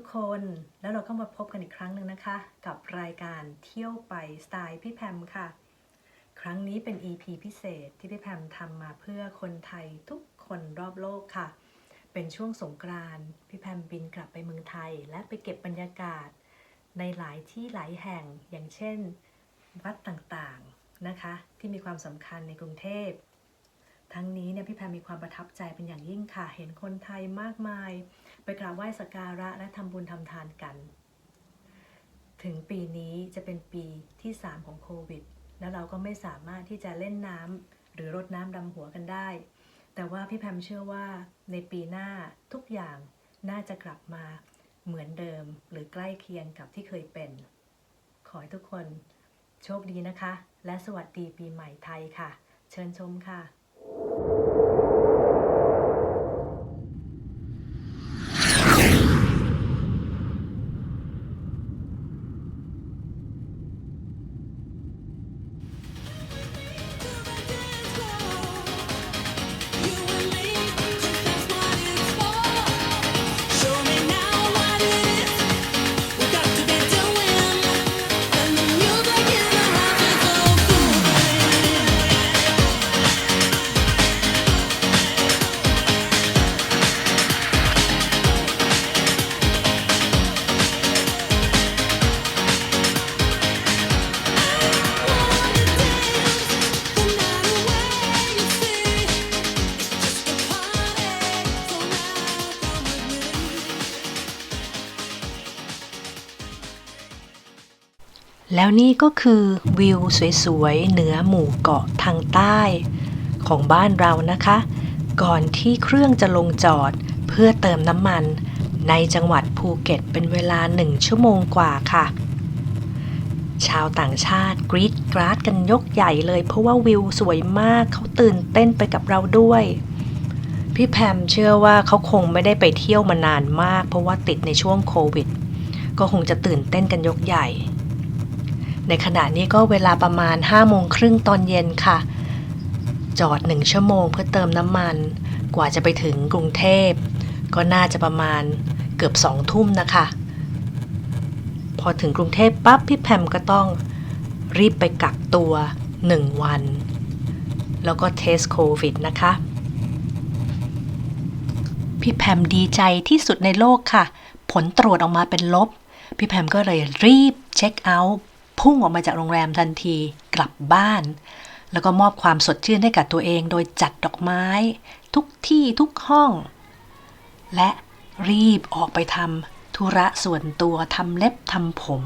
ทุกคน แล้วเราก็มาพบกันอีกครั้งหนึ่งนะคะ กับรายการเที่ยวไปสไตล์พี่แพมค่ะ ครั้งนี้เป็น EP พิเศษที่พี่แพมทำมาเพื่อคนไทยทุกคนรอบโลกค่ะ เป็นช่วงสงกรานต์พี่แพมบินกลับไปเมืองไทย และไปเก็บบรรยากาศ ในหลายที่หลายแห่งอย่างเช่น วัดต่างๆนะคะ ที่มีความสำคัญในกรุงเทพ ทั้งนี้เนี่ยพี่แพมมีความประทับใจเป็นอย่างยิ่งค่ะ เห็นคนไทยมากมาย ไปกราบไหว้สักการะและทำบุญทำทานกัน ถึงปีนี้จะเป็นปีที่ 3 ของโควิด แล้วเราก็ไม่สามารถที่จะเล่นน้ำหรือรดน้ำดำหัวกันได้ แต่ว่าพี่แพมเชื่อว่าในปีหน้าทุกอย่างน่าจะกลับมาเหมือนเดิมหรือใกล้เคียงกับที่เคยเป็น ขอให้ทุกคนโชคดีนะคะ และสวัสดีปีใหม่ไทยค่ะ เชิญชมค่ะ แล้วนี่ก็คือวิวสวยๆ เหนือหมู่เกาะทางใต้ของบ้านเรานะคะ ก่อนที่เครื่องจะลงจอดเพื่อเติมน้ำมัน ในจังหวัดภูเก็ตเป็นเวลาหนึ่งชั่วโมงกว่าค่ะ ชาวต่างชาติกรีดกราดกันยกใหญ่เลย เพราะว่าวิวสวยมากเขาตื่นเต้นไปกับเราด้วย พี่แพมเชื่อว่าเขาคงไม่ได้ไปเที่ยวมานานมาก เพราะว่าติดในช่วงโควิด ก็คงจะตื่นเต้นกันยกใหญ่ ในขณะนี้ก็เวลาประมาณ5โมงครึ่งตอนเย็นค่ะ จอดหนึ่งชั่วโมงเพื่อเติมน้ำมัน กว่าจะไปถึงกรุงเทพ ก็น่าจะประมาณเกือบสองทุ่มนะคะ พอถึงกรุงเทพปั๊บพี่แพมก็ต้องรีบไปกักตัว1วัน แล้วก็เทสโควิดนะคะ พี่แพมดีใจที่สุดในโลกค่ะ ผลตรวจออกมาเป็นลบ พี่แพมก็เลยรีบเช็คเอาท์ พุ่งออกมาจากโรงแรมทันทีกลับบ้าน แล้วก็มอบความสดชื่นให้กับตัวเอง โดยจัดดอกไม้ ทุกที่ทุกห้อง และรีบออกไปทำธุระส่วนตัวทำเล็บทำผม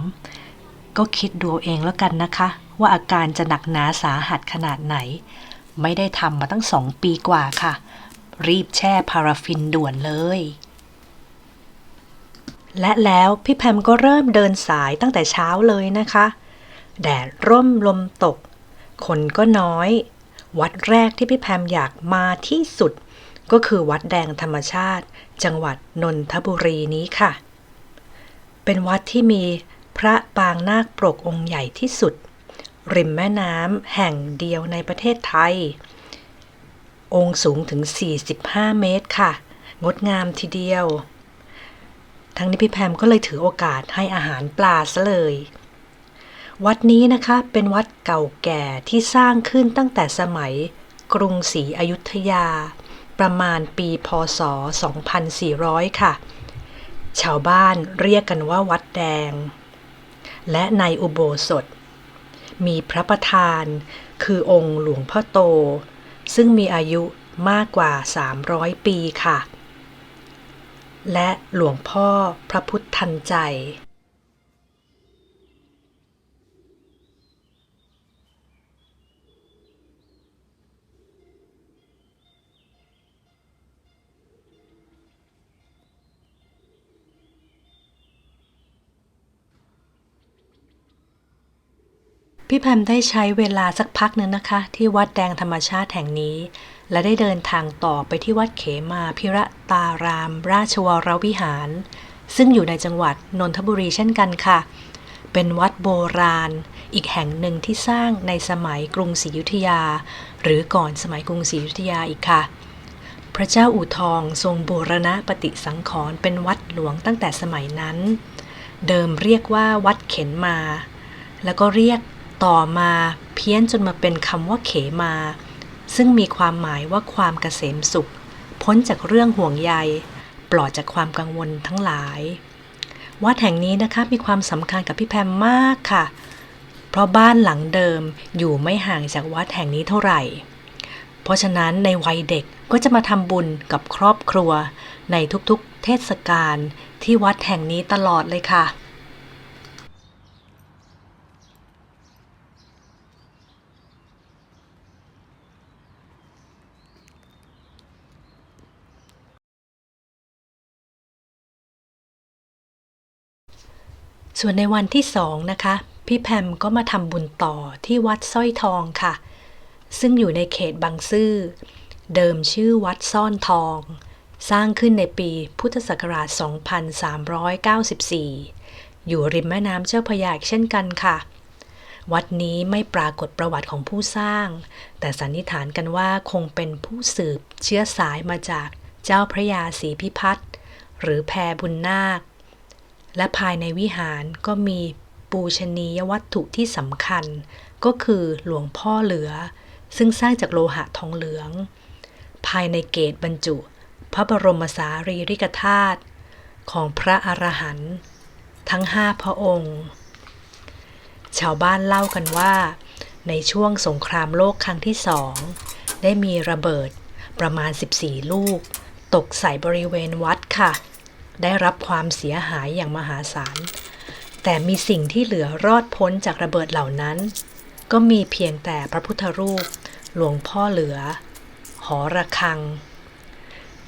ก็คิดดูเองแล้วกันนะคะ ว่าอาการจะหนักหนาสาหัสขนาดไหน ไม่ได้ทำมาตั้งสองปีกว่าค่ะ รีบแช่พาราฟินด่วนเลยและแล้วพี่แพมก็เริ่มเดินสายตั้งแต่เช้าเลยนะคะ แดดร่มลมตก คนก็น้อย วัดแรกที่พี่แพมอยากมาที่สุด ก็คือวัดแดงธรรมชาติ จังหวัดนนทบุรีนี้ค่ะ เป็นวัดที่มีพระปางนาคปรกองค์ใหญ่ที่สุด ริมแม่น้ำแห่งเดียวในประเทศไทย องค์สูงถึง 45 เมตรค่ะ งดงามทีเดียว ทั้งนี้พี่แพมก็เลยถือโอกาสให้อาหารปลาซะเลย วัดนี้นะคะเป็นวัดเก่าแก่ที่สร้างขึ้นตั้งแต่สมัยกรุงศรีอยุธยา ประมาณปีพศ 2400 ค่ะ ชาวบ้านเรียกกันว่าวัดแดง และในอุโบสถ มีพระประธานคือองค์หลวงพ่อโต ซึ่งมีอายุมากกว่า 300 ปีค่ะ และหลวงพ่อพระพุทธทันใจ พี่แพมได้ใช้เวลาสักพักหนึ่งนะคะ ที่วัดแดงธรรมชาติแห่งนี้ และได้เดินทางต่อไปที่วัดเขมาพิระตาราม ราชวรวิหาร ซึ่งอยู่ในจังหวัดนนทบุรีเช่นกันค่ะ เป็นวัดโบราณ อีกแห่งหนึ่งที่สร้างในสมัยกรุงศรีอยุธยา หรือก่อนสมัยกรุงศรีอยุธยาอีกค่ะ พระเจ้าอู่ทองทรงบูรณะปฏิสังขรณ์เป็นวัดหลวงตั้งแต่สมัยนั้น เดิมเรียกว่าวัดเข็นมา แล้วก็เรียก ต่อมาเพี้ยนจนมาเป็นคำว่าเขมา ซึ่งมีความหมายว่าความเกษมสุข พ้นจากเรื่องห่วงใย ปลอดจากความกังวลทั้งหลาย วัดแห่งนี้นะคะมีความสำคัญกับพี่แพมมากค่ะ เพราะบ้านหลังเดิมอยู่ไม่ห่างจากวัดแห่งนี้เท่าไหร่ เพราะฉะนั้นในวัยเด็กก็จะมาทำบุญกับครอบครัว ในทุกๆ เทศกาลที่วัดแห่งนี้ตลอดเลยค่ะ ส่วนในวันที่สองนะคะ พี่แพมก็มาทำบุญต่อที่วัดสร้อยทองค่ะ ซึ่งอยู่ในเขตบางซื่อ เดิมชื่อวัดซ่อนทอง สร้างขึ้นในปีพุทธศักราช 2394 อยู่ริมแม่น้ำเจ้าพระยาเช่นกันค่ะวัดนี้ไม่ปรากฏประวัติของผู้สร้าง แต่สันนิษฐานกันว่าคงเป็นผู้สืบเชื้อสายมาจากเจ้าพระยาศรีพิพัฒน์หรือแพรบุญนาค และภายในวิหารก็มีปูชนียวัตถุที่สำคัญ ก็คือหลวงพ่อเหลือ ซึ่งสร้างจากโลหะทองเหลือง ภายในเกตบรรจุ พระบรมสารีริกธาตุของพระอรหันต์ทั้งห้าพระองค์ ชาวบ้านเล่ากันว่า ในช่วงสงครามโลกครั้งที่สองได้มีระเบิดประมาณ 14 ลูก ตกใส่บริเวณวัดค่ะ ได้รับความเสียหายอย่างมหาศาล แต่มีสิ่งที่เหลือรอดพ้นจากระเบิดเหล่านั้น ก็มีเพียงแต่พระพุทธรูป หลวงพ่อเหลือ หอระฆัง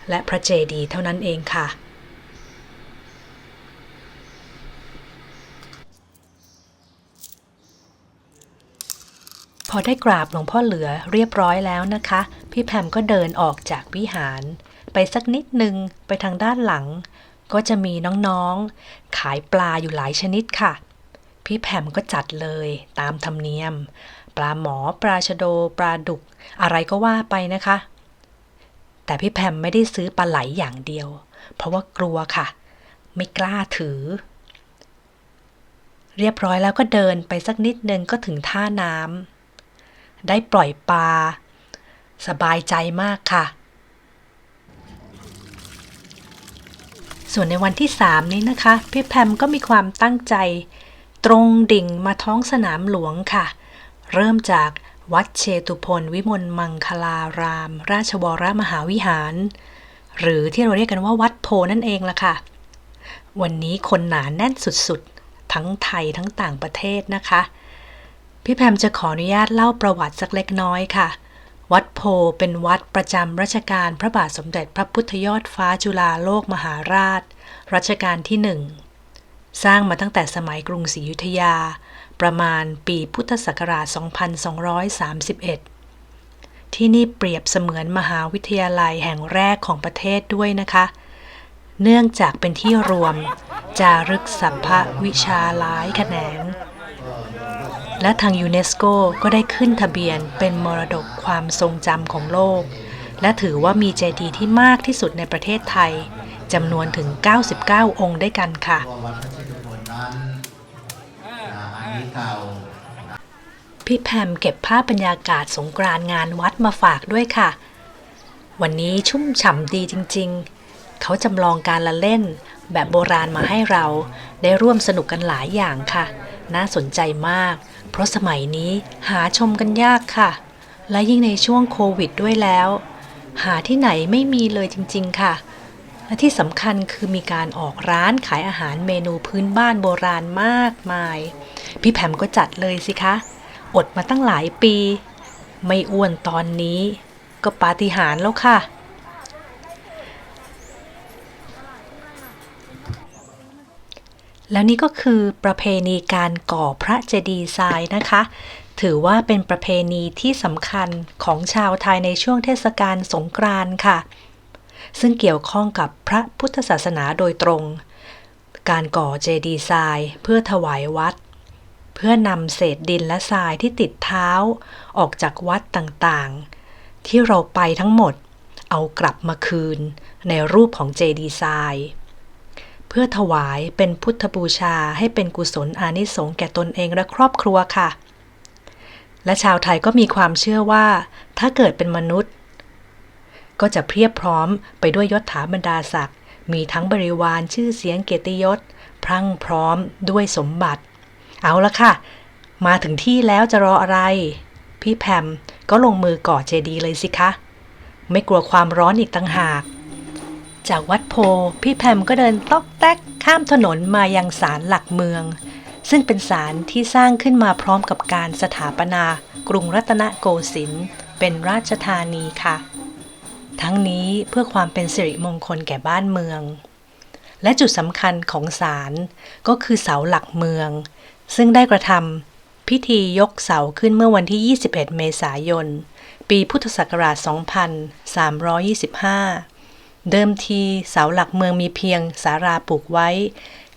และพระเจดีย์เท่านั้นเองค่ะพอได้กราบหลวงพ่อเหลือเรียบร้อยแล้วนะคะ พี่แพมก็เดินออกจากวิหาร ไปสักนิดหนึ่งไปทางด้านหลัง ก็จะมีน้องๆ ขายปลาอยู่หลายชนิดค่ะ พี่แพมก็จัดเลยตามธรรมเนียม ปลาหมอปลาชะโด ปลาดุก อะไรก็ว่าไปนะคะ แต่พี่แพมไม่ได้ซื้อปลาไหลอย่างเดียว เพราะว่ากลัวค่ะ ไม่กล้าถือ เรียบร้อยแล้วก็เดินไปสักนิดนึงก็ถึงท่าน้ำได้ปล่อยปลา สบายใจมากค่ะ ส่วนในวันที่ 3 นี้นะคะ พี่แพมก็มีความตั้งใจ ตรงดิ่งมาท้องสนามหลวงค่ะ เริ่มจากวัดเชตุพนวิมลมังคลาราม ราชวรมหาวิหาร หรือที่เราเรียกกันว่าวัดโพนั่นเองละค่ะ วันนี้คนหนาแน่นสุดๆ ทั้งไทยทั้งต่างประเทศนะคะ พี่แพมจะขออนุญาตเล่าประวัติสักเล็กน้อยค่ะ วัดโพเป็นวัดประจำรัชกาลพระบาทสมเด็จพระพุทธยอดฟ้าจุฬาโลกมหาราช รัชกาลที่หนึ่ง สร้างมาตั้งแต่สมัยกรุงศรีอยุธยา ประมาณปีพุทธศักราช 2231 ที่นี่เปรียบเสมือนมหาวิทยาลัยแห่งแรกของประเทศด้วยนะคะ เนื่องจากเป็นที่รวม จารึกสัมภวิชาหลายแขนง และทางยูเนสโกก็ได้ขึ้นทะเบียนเป็นมรดกความทรงจำของโลก และถือว่ามีเจดีย์ที่มากที่สุดในประเทศไทยจำนวนถึง 99 องค์ด้วยกันค่ะว่าวัดพระเชตุพนนั้นนะอันนี้เก่าพี่แพมเก็บภาพบรรยากาศสงกรานต์งานวัดมาฝากด้วยค่ะ วันนี้ชุ่มฉ่ำดีจริงๆ เขาจำลองการละเล่นแบบโบราณมาให้เรา ได้ร่วมสนุกกันหลายอย่างค่ะ น่าสนใจมาก เพราะสมัยนี้หาชมกันยากค่ะ และยิ่งในช่วงโควิดด้วยแล้ว หาที่ไหนไม่มีเลยจริง ๆ ค่ะ และที่สำคัญคือมีการออกร้านขายอาหารเมนูพื้นบ้านโบราณมากมาย พี่แผมก็จัดเลยสิคะ อดมาตั้งหลายปี ไม่อ้วนตอนนี้ ก็ปาฏิหาริย์แล้วค่ะ แล้วนี่ก็คือประเพณีการก่อพระเจดีย์ทรายนะคะ ถือว่าเป็นประเพณีที่สำคัญของชาวไทยในช่วงเทศกาลสงกรานต์ค่ะ ซึ่งเกี่ยวข้องกับพระพุทธศาสนาโดยตรง การก่อเจดีย์ทรายเพื่อถวายวัด เพื่อนำเศษดินและทรายที่ติดเท้า ออกจากวัดต่างๆ ที่เราไปทั้งหมดเอากลับมาคืนในรูปของเจดีไซน์ เพื่อถวายเป็นพุทธบูชาให้เป็นกุศลอานิสงส์แก่ตนเองและครอบครัวค่ะ และชาวไทยก็มีความเชื่อว่า ถ้าเกิดเป็นมนุษย์ ก็จะเพียบพร้อมไปด้วยยศถาบรรดาศักดิ์มีทั้งบริวารชื่อเสียงเกียรติยศ พรั่งพร้อมด้วยสมบัติ เอาละค่ะ มาถึงที่แล้วจะรออะไร พี่แพมก็ลงมือก่อเจดีย์เลยสิคะ ไม่กลัวความร้อนอีกต่างหาก จากวัดโพ พี่แพมก็เดินต๊อกแต๊กข้ามถนนมายังศาลหลักเมือง ซึ่งเป็นศาลที่สร้างขึ้นมาพร้อมกับการสถาปนากรุงรัตนโกสินทร์เป็นราชธานีค่ะ ทั้งนี้เพื่อความเป็นสิริมงคลแก่บ้านเมือง และจุดสำคัญของศาลก็คือเสาหลักเมือง ซึ่งได้กระทำพิธียกเสาขึ้นเมื่อวันที่ 21 เมษายน ปีพุทธศักราช 2325 เดิมทีเสาหลักเมืองมีเพียงสาราปลูกไว้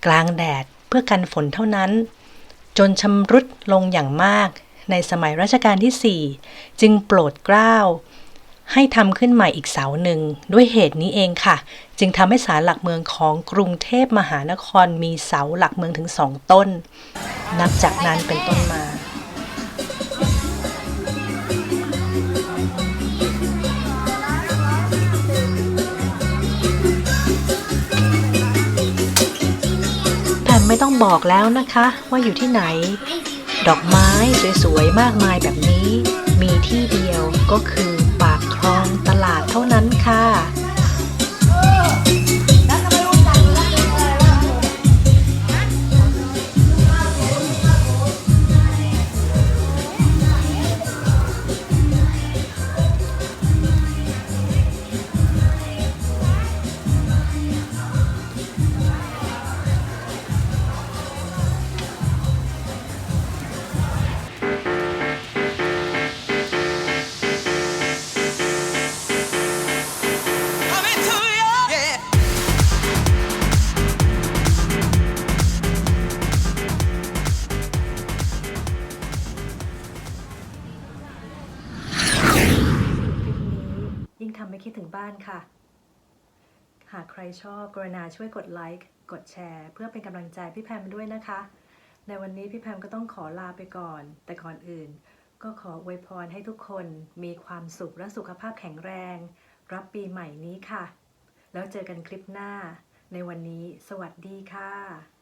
กลางแดดเพื่อกันฝนเท่านั้น จนชำรุดลงอย่างมาก ในสมัยรัชกาลที่ 4 จึงโปรดเกล้า ให้ทำขึ้นใหม่อีกเสาหนึ่ง ด้วยเหตุนี้เองค่ะ จึงทำให้ศาลหลักเมืองของกรุงเทพมหานครมีเสาหลักเมืองถึงสองต้น นับจากนั้นเป็นต้นมา ไม่ต้องบอกแล้วนะคะ ว่าอยู่ที่ไหน ดอกไม้สวยๆมากมายแบบนี้ มีที่เดียวก็คือปากคลองตลาดเท่านั้นค่ะ ยิ่งทำให้คิดถึงบ้านค่ะ หากใครชอบกรุณาช่วยกดไลค์ กดแชร์ เพื่อเป็นกำลังใจพี่แพมด้วยนะคะ ในวันนี้พี่แพมก็ต้องขอลาไปก่อน แต่ก่อนอื่น ก็ขออวยพรให้ทุกคนมีความสุขและสุขภาพแข็งแรง รับปีใหม่นี้ค่ะ แล้วเจอกันคลิปหน้า ในวันนี้ สวัสดีค่ะ